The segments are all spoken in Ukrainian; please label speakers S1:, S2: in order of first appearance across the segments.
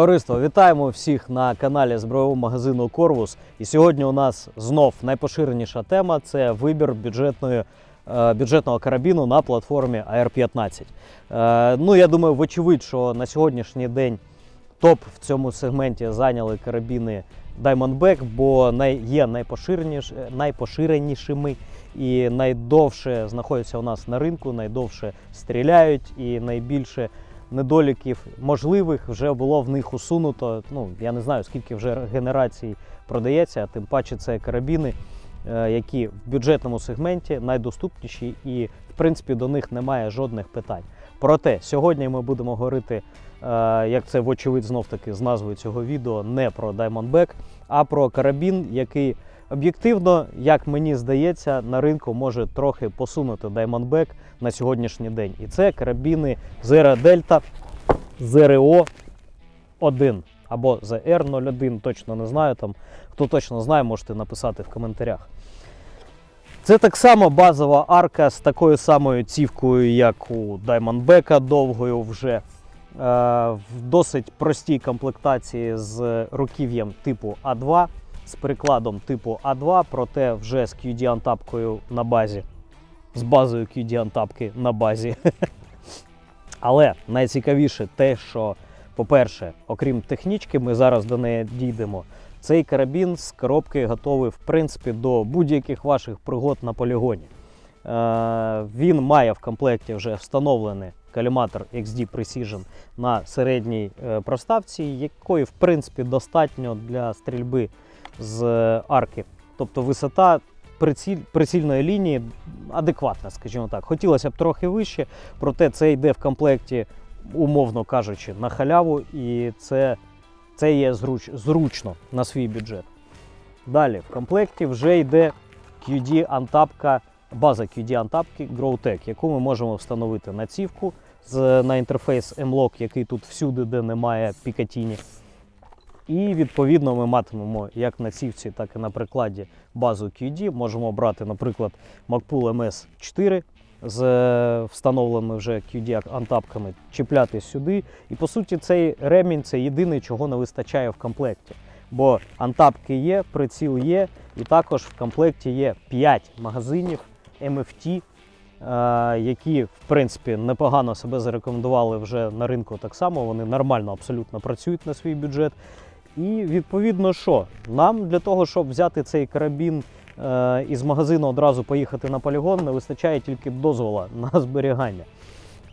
S1: Товариство, вітаємо всіх на каналі збройового магазину Корвус. І сьогодні у нас знов найпоширеніша тема це вибір бюджетної, е, бюджетного карабіну на платформі AR-15. Е, ну, я думаю, вочевидь, що на сьогоднішній день топ в цьому сегменті зайняли карабіни Diamondback, бо є найпоширеніш, найпоширенішими і найдовше знаходяться у нас на ринку, найдовше стріляють і найбільше недоліків можливих вже було в них усунуто. Ну я не знаю скільки вже генерацій продається, а тим паче це карабіни, е, які в бюджетному сегменті найдоступніші, і в принципі до них немає жодних питань. Проте сьогодні ми будемо говорити, е, як це вочевидь знов таки з назвою цього відео, не про Diamondback, а про карабін, який об'єктивно, як мені здається, на ринку може трохи посунути Diamondback на сьогоднішній день. І це карабіни Zero Delta ZRO 1 або ZR01, точно не знаю. Там, Хто точно знає, можете написати в коментарях. Це так само базова арка з такою самою цівкою, як у Diamondback, довгою вже. Е, В досить простій комплектації з руків'ям типу А2, з прикладом типу А2, проте вже з QD-антапкою на базі. З базою QD-антапки на базі. Але найцікавіше те, що, по-перше, окрім технічки, ми зараз до неї дійдемо. Цей карабін з коробки готовий в принципі до будь-яких ваших пригод на полігоні. Е, він має в комплекті вже встановлений каліматор XD Precision на середній е, проставці, якої в принципі достатньо для стрільби з арки. Тобто висота приціль, прицільної лінії адекватна, скажімо так. Хотілося б трохи вище, проте це йде в комплекті, умовно кажучи, на халяву, і це, це є зруч, зручно на свій бюджет. Далі в комплекті вже йде QD антапка, база QD антапки GrowTech, яку ми можемо встановити на цівку з, на інтерфейс M-Lock, який тут всюди, де немає Picatinny. І відповідно ми матимемо як на цівці, так і на прикладі базу QD. Можемо брати, наприклад, Macpool MS4 з е, встановленими вже QD антапками, чіпляти сюди. І по суті, цей ремінь це єдине, чого не вистачає в комплекті. Бо антапки є, приціл є, і також в комплекті є 5 магазинів MFT, е, які в принципі непогано себе зарекомендували вже на ринку так само. Вони нормально абсолютно працюють на свій бюджет. І відповідно, що нам для того, щоб взяти цей карабін е, із магазину одразу поїхати на полігон, не вистачає тільки дозвола на зберігання.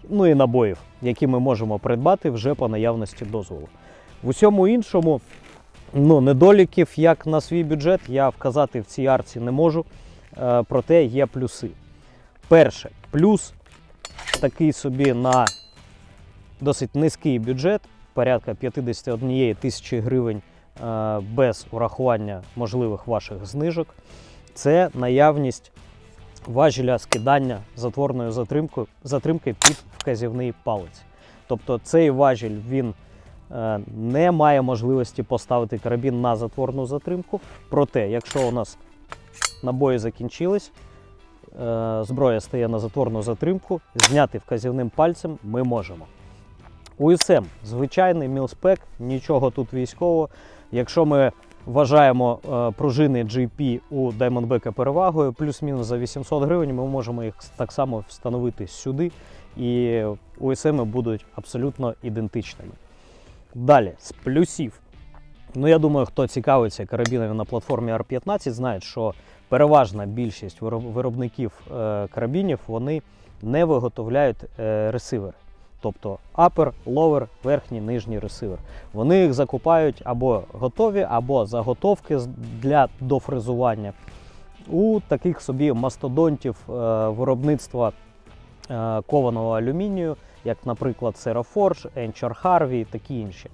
S1: Ну і набоїв, які ми можемо придбати вже по наявності дозволу. В усьому іншому, ну, недоліків, як на свій бюджет, я вказати в цій арці не можу. Е, проте є плюси. Перше, плюс такий собі на досить низький бюджет, порядка 51 тисячі гривень е, без урахування можливих ваших знижок. Це наявність важеля скидання затворною затримкою, затримки під вказівний палець. Тобто цей важіль він е, не має можливості поставити карабін на затворну затримку. Проте, якщо у нас набої закінчились, е, зброя стає на затворну затримку, зняти вказівним пальцем ми можемо. УСМ звичайний мілспек, нічого тут військового. Якщо ми вважаємо е, пружини GP у Diamondback перевагою, плюс-мінус за 800 гривень, ми можемо їх так само встановити сюди, і УСМ будуть абсолютно ідентичними. Далі, з плюсів. Ну, я думаю, хто цікавиться карабінами на платформі R15, знає, що переважна більшість виробників е, карабінів вони не виготовляють е, ресивери. Тобто апер, ловер, верхній, нижній ресивер. Вони їх закупають або готові, або заготовки для дофризування. у таких собі мастодонтів е, виробництва е, кованого алюмінію, як, наприклад, Ceroforge, Enchar Harvey такі інші.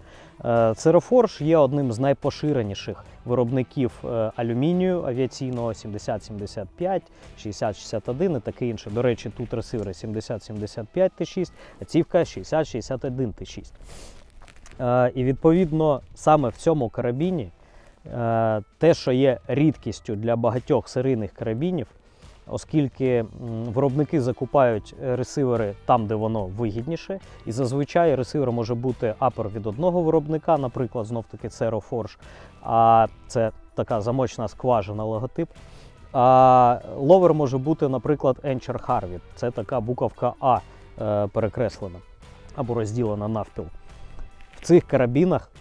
S1: Е, Ceroforge є одним з найпоширеніших виробників е, алюмінію авіаційного 7075, 6061 і таке інше. До речі, тут ресивери 7075 Т6, а цівка 6061 Т6. Е, І відповідно саме в цьому карабіні е, те, що є рідкістю для багатьох серійних карабінів, оскільки виробники закупають е, ресивери там, де воно вигідніше. І зазвичай ресивер може бути апер від одного виробника, наприклад, знов таки Cero Forge, а це така замочна скважина логотип. А ловер може бути, наприклад, Encher Harvey. Це така буковка А е, перекреслена або розділена навпіл. В цих карабінах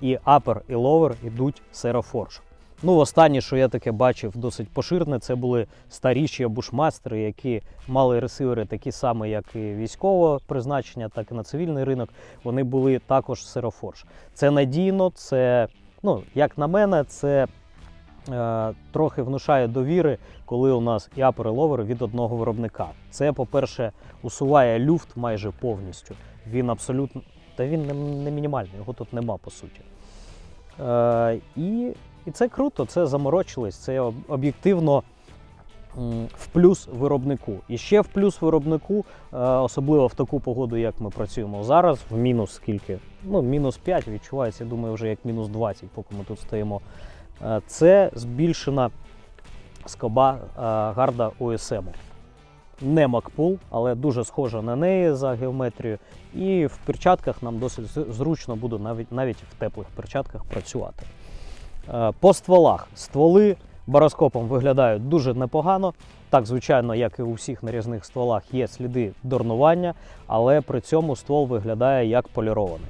S1: і апер, і ловер йдуть Серафорж. Ну, останнє, що я таке бачив, досить поширене, це були старіші бушмастери, які мали ресивери такі самі, як і військового призначення, так і на цивільний ринок. Вони були також Серафорж. Це надійно, це, ну, як на мене, це е, трохи внушає довіри, коли у нас і апер, і ловер від одного виробника. Це, по-перше, усуває люфт майже повністю. Він абсолютно. Та він не, не мінімальний, його тут нема по суті. Е, і, і це круто, це заморочились, це об'єктивно в плюс виробнику. І ще в плюс виробнику, е, особливо в таку погоду, як ми працюємо зараз, в мінус скільки? Ну, мінус 5 відчувається, я думаю, вже як мінус 20, поки ми тут стоїмо. Е, це збільшена скоба е, гарда ОСМ. Не Макпул, але дуже схожа на неї за геометрією. І в перчатках нам досить зручно буде навіть, навіть в теплих перчатках працювати. Е, По стволах. Стволи бароскопом виглядають дуже непогано. Так, звичайно, як і у всіх нарізних стволах, є сліди дорнування, але при цьому ствол виглядає як полірований.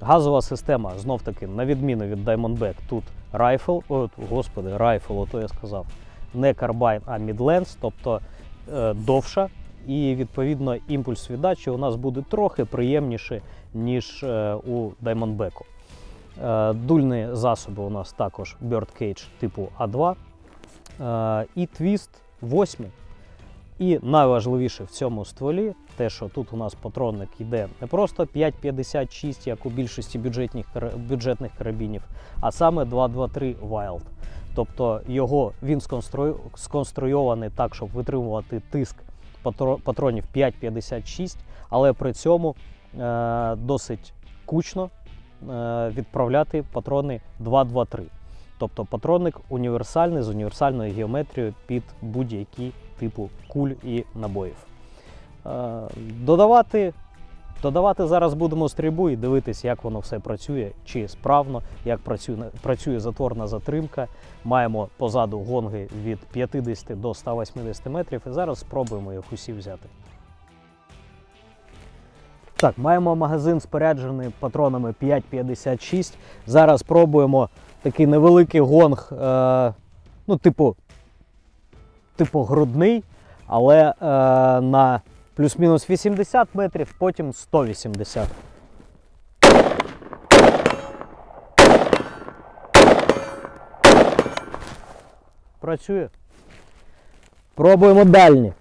S1: Газова система, знов таки, на відміну від Diamondback, тут райфл, от, господи, райфл, ото я сказав, не карбайн, а мідленс, тобто е, довша, і відповідно імпульс віддачі у нас буде трохи приємніше, ніж е, у Diamondback. Е, Дульні засоби у нас також Bird Cage типу А2 е, і твіст 8. І найважливіше в цьому стволі, те, що тут у нас патронник йде не просто 5,56, як у більшості бюджетних, бюджетних карабінів, а саме 223 Wild. Тобто його він сконструйований так, щоб витримувати тиск патронів 5,56, але при цьому е, досить кучно відправляти патрони 2,23. Тобто патронник універсальний з універсальною геометрією під будь-які типу куль і набоїв. Е, додавати, додавати зараз будемо стрільбу і дивитись, як воно все працює, чи справно, як працює, працює затворна затримка. Маємо позаду гонги від 50 до 180 метрів, і зараз спробуємо їх усі взяти. Так, маємо магазин споряджений патронами 5,56. Зараз пробуємо такий невеликий гонг, е, ну, типу, типу грудний, але е, на плюс-мінус 80 метрів, потім 180. Працює. Пробуємо дальні.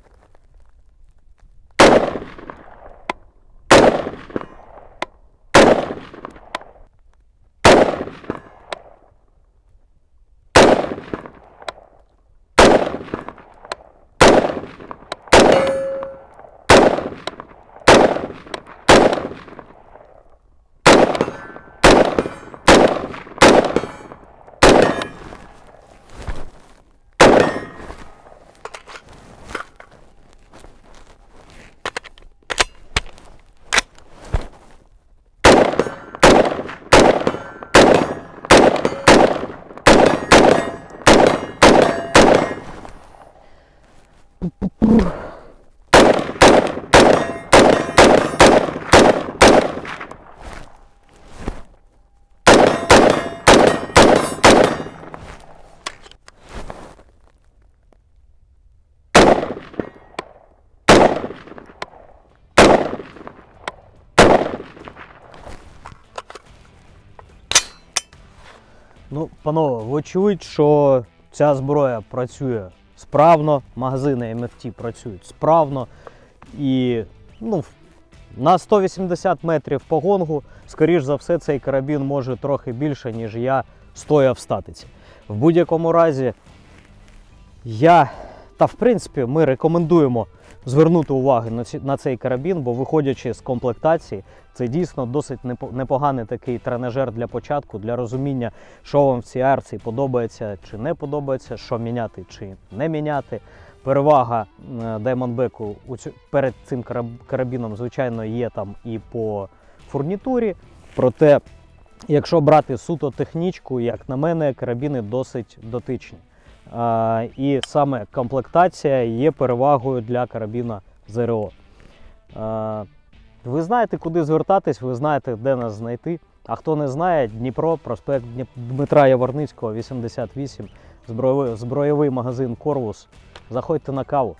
S1: Ну, панове, вочевидь, що ця зброя працює справно, магазини MFT працюють справно. І ну, на 180 метрів по гонгу, скоріш за все, цей карабін може трохи більше, ніж я стоя в статиці. В будь-якому разі, я та в принципі ми рекомендуємо звернути увагу на, ці, на цей карабін, бо виходячи з комплектації, це дійсно досить непоганий такий тренажер для початку, для розуміння, що вам в цій арці подобається чи не подобається, що міняти чи не міняти. перевага Diamondback у цю- перед цим карабіном, звичайно, є там і по фурнітурі. Проте, якщо брати суто технічку, як на мене, карабіни досить дотичні. І саме комплектація є перевагою для карабіна ЗРО. Ви знаєте, куди звертатись, ви знаєте, де нас знайти. А хто не знає, Дніпро, проспект Дмитра Яворницького, 88, збройовий, збройовий магазин Корвус. Заходьте на каву.